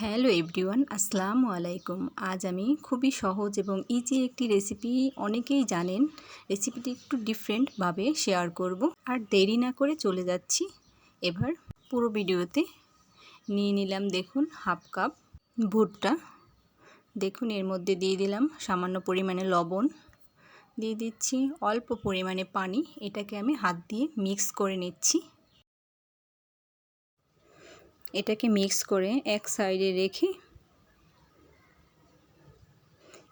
Hello everyone, আসসালামু আলাইকুম। আজ আমি খুবই সহজ এবং ইজি একটি রেসিপি অনেকেই জানেন। রেসিপিটি একটু ডিফারেন্টভাবে শেয়ার করব। আর দেরি না করে চলে যাচ্ছি। এবার পুরো ভিডিওতে নিয়ে নিলাম দেখুন হাফ কাপ ভুট্টা। দেখুন এর মধ্যে দিয়ে দিলাম সামান্য পরিমাণে লবণ। দিয়ে দিচ্ছি অল্প পরিমাণে পানি। এটাকে আমি হাত দিয়ে মিক্স করে নিচ্ছি। এটাকে মিক্স করে এক সাইডে রেখে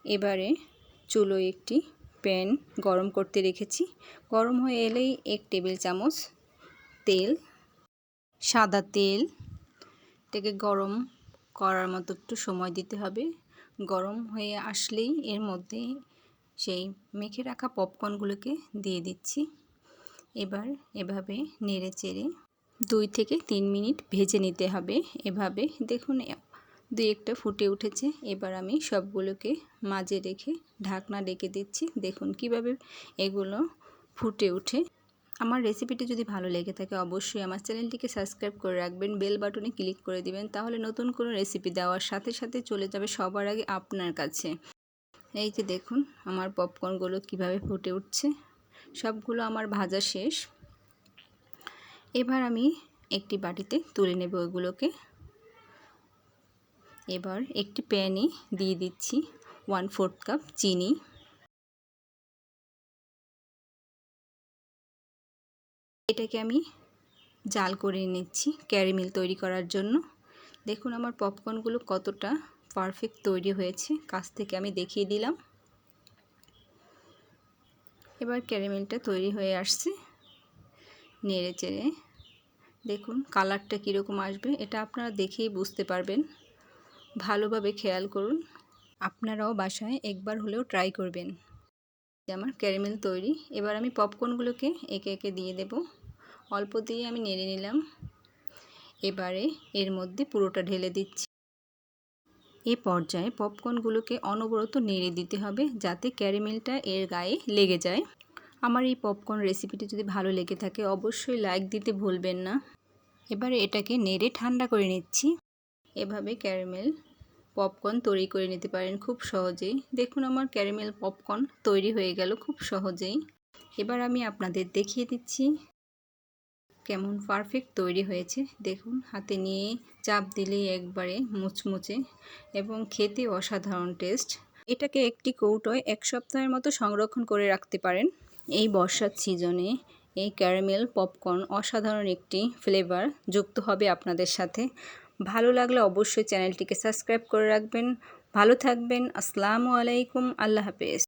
এবারে চুলো একটি প্যান গরম করতে রেখেছি। গরম হয়ে এলেই এক টেবিল চামচ তেল, সাদা তেল, এটাকে গরম করার মতো একটু সময় দিতে হবে। গরম হয়ে আসলেই এর মধ্যে সেই মেখে রাখা পপকর্নগুলোকে দিয়ে দিচ্ছি। এবার এভাবে নেড়ে চেড়ে দুই থেকে তিন মিনিট ভেজে নিতে হবে এভাবে। দেখুন, দুই একটা ফুটে উঠেছে। এবার আমি সবগুলোকে মাঝে রেখে ঢাকনা ডেকে দিচ্ছি। দেখুন কীভাবে এগুলো ফুটে উঠে আমার রেসিপিটি যদি ভালো লেগে থাকে, অবশ্যই আমার চ্যানেলটিকে সাবস্ক্রাইব করে রাখবেন। বেল বাটনে ক্লিক করে দিবেন, তাহলে নতুন কোনো রেসিপি দেওয়ার সাথে সাথে চলে যাবে সবার আগে আপনার কাছে। এই যে দেখুন, আমার পপকর্নগুলো কীভাবে ফুটে উঠছে। সবগুলো আমার ভাজা শেষ। এবার আমি একটি বাটিতে তুলে নেব ওগুলোকে এবার একটি প্যানে দিয়ে দিচ্ছি ওয়ান ফোর্থ কাপ চিনি। এটাকে আমি জাল করে নিচ্ছি ক্যারামেল তৈরি করার জন্য। দেখুন আমার পপকর্নগুলো কতটা পারফেক্ট তৈরি হয়েছে, কাছ থেকে আমি দেখিয়ে দিলাম। এবার ক্যারামেলটা তৈরি হয়ে আসছে, নেড়ে চেড়ে দেখুন কালারটা কীরকম আসবে, এটা আপনারা দেখেই বুঝতে পারবেন। ভালোভাবে খেয়াল করুন, আপনারাও বাসায় একবার হলেও ট্রাই করবেন। আমার ক্যারামেল তৈরি, এবার আমি পপকর্নগুলোকে একে একে দিয়ে দেব। অল্প দিয়ে আমি নেড়ে নিলাম। এবারে এর মধ্যে পুরোটা ঢেলে দিচ্ছি। এ পর্যায়ে পপকর্নগুলোকে অনবরত নেড়ে দিতে হবে যাতে ক্যারামেলটা এর গায়ে লেগে যায়। আমার এই পপকর্ন রেসিপিটি যদি ভালো লেগে থাকে, অবশ্যই লাইক দিতে ভুলবেন না। এবারে এটাকে নেড়ে ঠান্ডা করে নিচ্ছি। এভাবে ক্যারামেল পপকর্ন তৈরি করে নিতে পারেন খুব সহজেই। দেখুন আমার ক্যারামেল পপকর্ন তৈরি হয়ে গেল খুব সহজেই। এবার আমি আপনাদের দেখিয়ে দিচ্ছি কেমন পারফেক্ট তৈরি হয়েছে। দেখুন, হাতে নিয়ে চাপ দিলেই একবারে মুচমুচে এবং খেতে অসাধারণ টেস্ট। এটাকে একটি কৌটোয় এক সপ্তাহের মতো সংরক্ষণ করে রাখতে পারেন। এই বর্ষার সিজনে এই ক্যারামেল পপকর্ন অসাধারণ একটি ফ্লেভার যুক্ত হবে আপনাদের সাথে। ভালো লাগলে অবশ্যই চ্যানেলটিকে সাবস্ক্রাইব করে রাখবেন। ভালো থাকবেন। আসসালামু আলাইকুম। আল্লাহ হাফেজ।